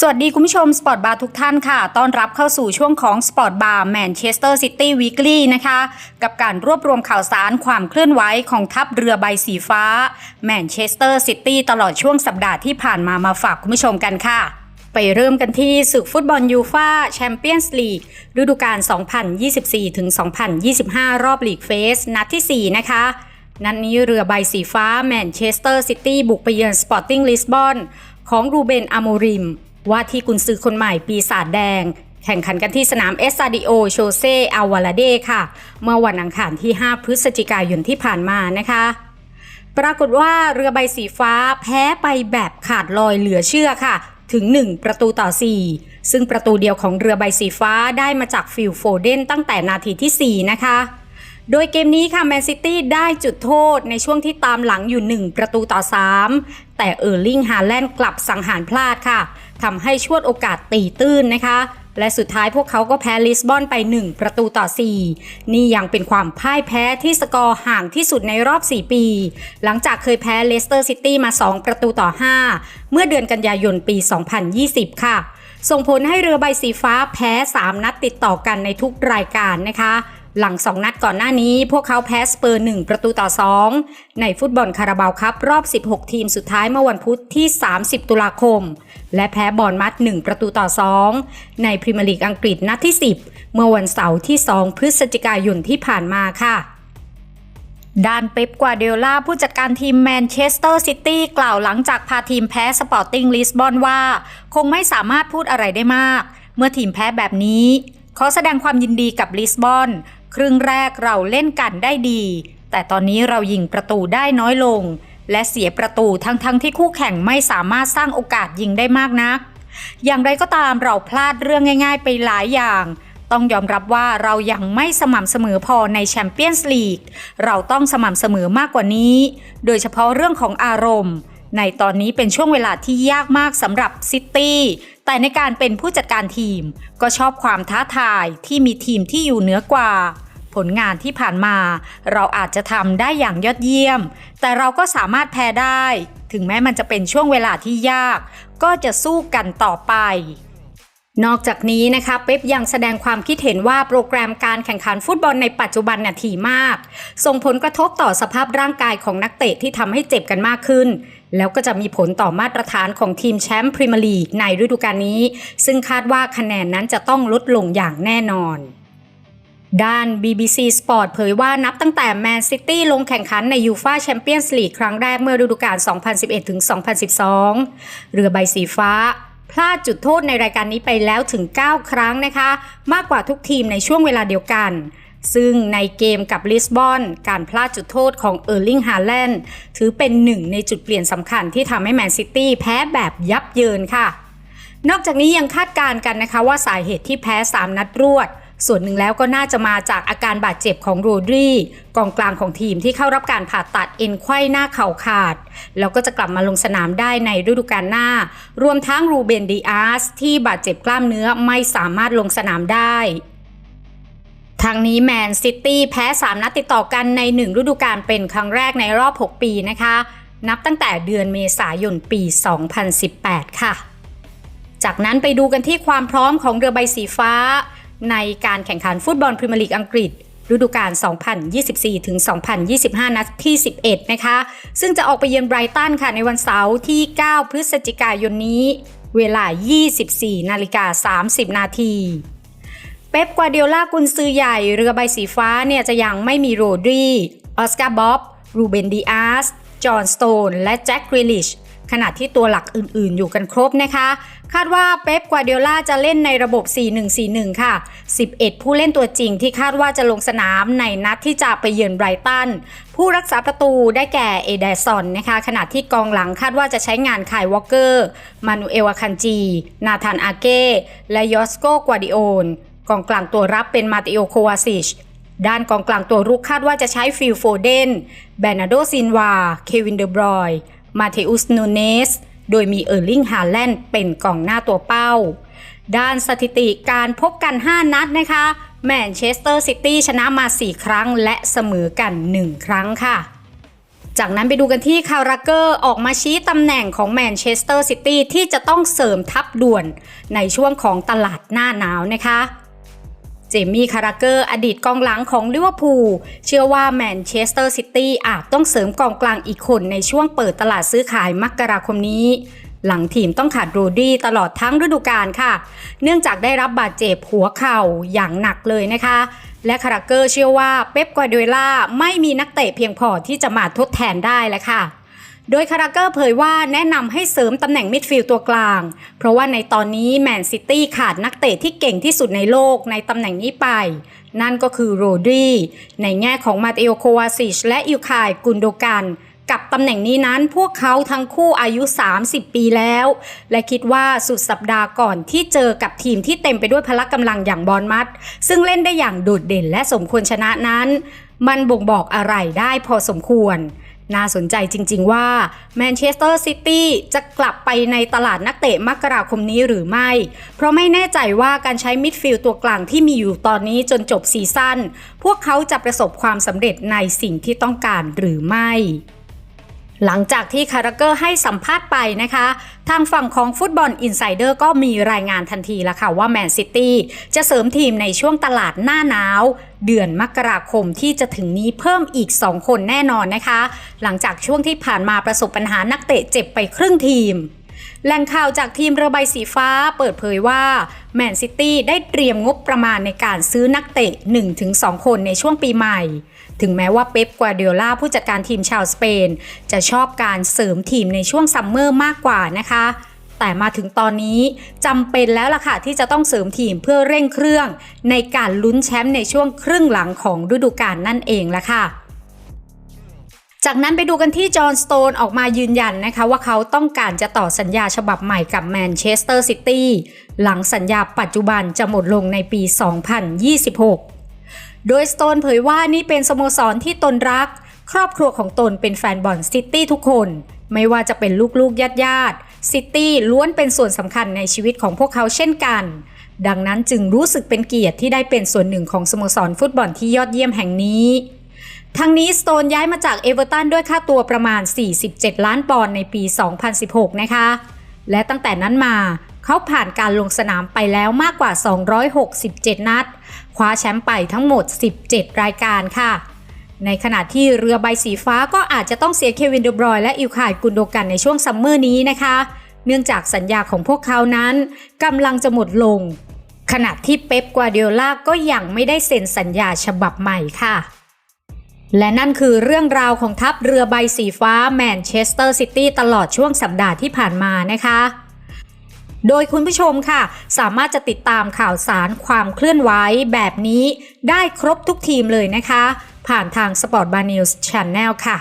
สวัสดีคุณผู้ชมสปอร์ตบาร์ทุกท่านค่ะ ต้อนรับเข้าสู่ช่วงของสปอร์ตบาร์แมนเชสเตอร์ซิตี้วีคลี่นะคะ กับการรวบรวมข่าวสารความเคลื่อนไหวของทัพเรือใบสีฟ้าแมนเชสเตอร์ซิตี้ตลอดช่วงสัปดาห์ที่ผ่านมามาฝากคุณผู้ชมกันค่ะ ไปเริ่มกันที่ศึกฟุตบอลยูฟาแชมเปี้ยนส์ลีกฤดูกาล 2024-2025 รอบลีกเฟส นัดที่ 4 นะคะนัดนนี้เรือใบสีฟ้าแมนเชสเตอร์ซิตี้บุกไปเยือนสปอร์ติ้งลิสบอนของรูเบนอาโมริม ว่าที่กุนซือคนใหม่ปีศาจแดง แข่งขันกันที่สนามเอสซาดิโอโชเซอาวาลาเดค่ะ เมื่อวันอังคารที่ 5 พฤศจิกายนที่ผ่านมานะคะ ปรากฏว่าเรือใบสีฟ้าแพ้ไปแบบขาดลอยเหลือเชื่อค่ะ ถึง 1 ประตูต่อ 4 ซึ่งประตูเดียวของเรือใบสีฟ้าได้มาจากฟิลโฟเดนตั้งแต่นาทีที่ 4 นะคะ โดยเกมนี้ค่ะแมนซิตี้ได้จุดโทษในช่วงที่ตามหลังอยู่ 1 ประตูต่อ 3 แต่เออร์ลิงฮาแลนด์กลับสังหารพลาดค่ะทำให้ชวดโอกาสตีตื้นนะคะ และสุดท้ายพวกเขาก็แพ้ลิสบอนไป 1 ประตูต่อ 4 นี่ยังเป็นความพ่ายแพ้ที่สกอร์ห่างที่สุดในรอบ 4 ปี หลังจากเคยแพ้เลสเตอร์ซิตี้มา 2 ประตูต่อ 5 เมื่อเดือนกันยายนปี 2020 ค่ะ ส่งผลให้เรือใบสีฟ้าแพ้ 3 นัดติดต่อกันในทุกรายการนะคะ หลัง2นัดก่อนหน้านี้พวกเขาแพ้สเปอร์ 1 ประตูต่อ 2 ในฟุตบอลคาราบาวครับรอบ 16 ทีมสุดท้ายเมื่อวันพุธที่ 30 ตุลาคม และแพ้บอลมัด 1 ประตูต่อ 2 ในพรีเมียร์ลีกอังกฤษนัดที่ 10 เมื่อวันเสาร์ที่ 2 พฤศจิกายนที่ผ่านมาค่ะด้านเป๊ปกวาเดโอลาผู้จัดการทีมแมนเชสเตอร์ซิตี้กล่าวหลังจากพาทีมแพ้สปอร์ติ้งลิสบอนว่า คงไม่สามารถพูดอะไรได้มาก เมื่อทีมแพ้แบบนี้ ขอแสดงความยินดีกับลิสบอน ครึ่งแรกเราเล่นกันได้ดี แต่ตอนนี้เรายิงประตูได้น้อยลง และเสียประตูทั้งๆทที่คู่แข่งไม่สามารถสร้างโอกาสยิงได้มากนัก อย่างไรก็ตามเราพลาดเรื่องง่าย ๆ ไปหลายอย่างต้องยอมรับว่าเรายังไม่สม่ำเสมอพอในแชมเปี้ยนส์ลีก เราต้องสม่ำเสมอมากกว่านี้ โดยเฉพาะเรื่องของอารมณ์ ในตอนนี้เป็นช่วงเวลาที่ยากมากสำหรับซิตี้แต่ในการเป็นผู้จัดการทีมก็ชอบความท้าทายที่มีทีมที่อยู่เหนือกว่า ผลงานที่ผ่านมา เราอาจจะทำได้อย่างยอดเยี่ยม แต่เราก็สามารถแพ้ได้ ถึงแม้มันจะเป็นช่วงเวลาที่ยาก ก็จะสู้กันต่อไป นอกจากนี้นะคะเป๊ปยังแสดงความคิดเห็นว่าโปรแกรมการแข่งขันฟุตบอลในปัจจุบันน่ะถี่มาก ส่งผลกระทบต่อสภาพร่างกายของนักเตะที่ทำให้เจ็บกันมากขึ้น แล้วก็จะมีผลต่อมาตรฐานของทีมแชมป์พรีเมียร์ลีกในฤดูกาลนี้ ซึ่งคาดว่าคะแนนนั้นจะต้องลดลงอย่างแน่นอนด้าน BBC Sport เผยว่านับตั้งแต่แมนซิตี้ลงแข่งขันในยูฟาแชมเปี้ยนส์ลีกครั้งแรกเมื่อฤดูกาล 2011-2012 เรือใบสีฟ้า พลาดจุดโทษในรายการนี้ไปแล้วถึง 9 ครั้งนะคะ มากกว่าทุกทีมในช่วงเวลาเดียวกัน ซึ่งในเกมกับลิสบอน การพลาดจุดโทษของเออร์ลิงฮาแลนด์ถือเป็นหนึ่งในจุดเปลี่ยนสำคัญที่ทำให้แมนซิตี้แพ้แบบยับเยินค่ะ นอกจากนี้ยังคาดการณ์กันนะคะว่าสาเหตุที่แพ้ 3 นัดรวด ส่วนหนึ่งแล้วก็น่าจะมาจากอาการบาดเจ็บของโรดรีกองกลางของทีมที่เข้ารับการผ่าตัดเอ็นไขว้หน้าเข่าขาด แล้วก็จะกลับมาลงสนามได้ในฤดูกาลหน้า รวมทั้งรูเบนดีอาสที่บาดเจ็บกล้ามเนื้อไม่สามารถลงสนามได้ทางนี้แมนซิตี้แพ้ 3 นัดติดต่อกันใน 1 ฤดูกาลเป็นครั้งแรกในรอบ 6 ปีนะคะ นับตั้งแต่เดือนเมษายนปี 2018 ค่ะ จากนั้นไปดูกันที่ความพร้อมของเรือใบสีฟ้า ในการแข่งขันฟุตบอลพรีเมียร์ลีกอังกฤษฤดูกาล 2024-2025 นัดที่ 11 นะคะ ซึ่งจะออกไปเยือนไบรตันค่ะ ในวันเสาร์ที่ 9 พฤศจิกายนนี้ เวลา 24 นาฬิกา 30 นาทีเป๊ปกวาเดียล่ากุนซือใหญ่เรือใบสีฟ้าเนี่ยจะยังไม่มีโรดรีออสการ์บ๊อบ รูเบนดีอาส จอห์นสโตน และแจ็คกริลิช ขณะที่ตัวหลักอื่นๆ อยู่กันครบนะคะ คาดว่าเป๊ป กวาเดียล่าจะเล่นในระบบ 4-1-4-1 ค่ะ 11 ผู้เล่นตัวจริงที่คาดว่าจะลงสนามในนัดที่จะไปเยือนไบรตัน ผู้รักษาประตูได้แก่เอเดซอนนะคะ ขณะที่กองหลังคาดว่าจะใช้งานคายวอลเกอร์ มานูเอลอาคันจี นาธานอาเก้ และยอสโก กวาดิโอนกองกลางตัวรับเป็นมาติโอโควาซิชด้านกองกลางตัวรุกคาดว่าจะใช้ฟิลโฟเดน แบนาโดซินวา เควินเดบรอย มาเทอุสนูเนส โดยมีเออร์ลิงฮาแลนด์เป็นกองหน้าตัวเป้า ด้านสถิติการพบกัน 5 นัดนะคะ แมนเชสเตอร์ซิตี้ชนะมา 4 ครั้งและเสมอกัน 1 ครั้งค่ะจากนั้นไปดูกันที่คาราเกอร์ออกมาชี้ตำแหน่งของแมนเชสเตอร์ซิตี้ที่จะต้องเสริมทัพด่วนในช่วงของตลาดหน้าหนาวนะคะ เจมี่คาราเกอร์อดีตกองหลังของลิเวอร์พูลเชื่อว่าแมนเชสเตอร์ซิตี้อาจต้องเสริมกองกลางอีกคนในช่วงเปิดตลาดซื้อขายมกราคมนี้ หลังทีมต้องขาดโรดี้ตลอดทั้งฤดูกาลค่ะ เนื่องจากได้รับบาดเจ็บหัวเข่าอย่างหนักเลยนะคะ และคาราเกอร์เชื่อว่าเป๊ปกวาร์ดิโอล่าไม่มีนักเตะเพียงพอที่จะมาทดแทนได้แล้วค่ะ โดยคาราเกอร์เผยว่าแนะนำให้เสริมตำแหน่งมิดฟิลด์ตัวกลาง เพราะว่าในตอนนี้แมนซิตี้ขาดนักเตะที่เก่งที่สุดในโลกในตำแหน่งนี้ไป นั่นก็คือโรดรีในแง่ของมาเตโอโควาซิชและอิวคายกุนโดกันกับตำแหน่งนี้นั้นพวกเขาทั้งคู่อายุ 30 ปีแล้ว และคิดว่าสุดสัปดาห์ก่อนที่เจอกับทีมที่เต็มไปด้วยพละกำลังอย่างบอลมัด ซึ่งเล่นได้อย่างโดดเด่นและสมควรชนะนั้น มันบ่งบอกอะไรได้พอสมควร น่าสนใจจริง ๆ ว่าแมนเชสเตอร์ซิตี้จะกลับไปในตลาดนักเตะมกราคมนี้หรือไม่ เพราะไม่แน่ใจว่าการใช้มิดฟิลด์ตัวกลางที่มีอยู่ตอนนี้จนจบซีซั่น พวกเขาจะประสบความสำเร็จในสิ่งที่ต้องการหรือไม่หลังจากที่คาราเกอร์ให้สัมภาษณ์ไปนะคะ ทางฝั่งของฟุตบอลอินไซเดอร์ก็มีรายงานทันทีแล้วค่ะว่าแมนซิตี้จะเสริมทีมในช่วงตลาดหน้าหนาว เดือนมกราคมที่จะถึงนี้เพิ่มอีก 2 คนแน่นอนนะคะ หลังจากช่วงที่ผ่านมาประสบปัญหานักเตะเจ็บไปครึ่งทีมแหล่งข่าวจากทีมเรือใบสีฟ้าเปิดเผยว่าแมนซิตี้ได้เตรียมงบประมาณในการซื้อนักเตะ 1-2 คนในช่วงปีใหม่ ถึงแม้ว่าเป๊ปกวาร์ดิโอลาผู้จัดการทีมชาวสเปน จะชอบการเสริมทีมในช่วงซัมเมอร์มากกว่านะคะ แต่มาถึงตอนนี้จำเป็นแล้วล่ะค่ะที่จะต้องเสริมทีมเพื่อเร่งเครื่อง ในการลุ้นแชมป์ในช่วงครึ่งหลังของฤดูกาลนั่นเองล่ะค่ะ จากนั้นไปดูกันที่จอห์นสโตนออกมายืนยันนะคะว่าเขาต้องการจะต่อสัญญาฉบับใหม่กับแมนเชสเตอร์ซิตี้หลังสัญญาปัจจุบันจะหมดลงในปี 2026 โดยสโตนเผยว่านี่เป็นสโมสรที่ตนรัก ครอบครัวของตนเป็นแฟนบอลซิตี้ทุกคน ไม่ว่าจะเป็นลูกๆญาติๆซิตี้ล้วนเป็นส่วนสำคัญในชีวิตของพวกเขาเช่นกัน ดังนั้นจึงรู้สึกเป็นเกียรติที่ได้เป็นส่วนหนึ่งของสโมสรฟุตบอลที่ยอดเยี่ยมแห่งนี้ ทั้งนี้สโตนย้ายมาจากเอเวอร์ตันด้วยค่าตัวประมาณ 47 ล้านปอนด์ในปี 2016 นะคะ และตั้งแต่นั้นมาเขาผ่านการลงสนามไปแล้วมากกว่า 267 นัด คว้าแชมป์ไปทั้งหมด 17 รายการค่ะ ในขณะที่เรือใบสีฟ้าก็อาจจะต้องเสียเควินเดบรอยและอิลคายกุนโดกันในช่วงซัมเมอร์นี้นะคะ เนื่องจากสัญญาของพวกเขานั้นกำลังจะหมดลง ขณะที่เป๊ปกวาร์ดิโอลาก็ยังไม่ได้เซ็นสัญญาฉบับใหม่ค่ะ และนั่นคือเรื่องราวของทัพเรือใบสีฟ้าแมนเชสเตอร์ซิตี้ตลอดช่วงสัปดาห์ที่ผ่านมานะคะ โดยคุณผู้ชมค่ะ สามารถจะติดตามข่าวสารความเคลื่อนไหวแบบนี้ ได้ครบทุกทีมเลยนะคะ ผ่านทาง Sport Bar News Channel ค่ะ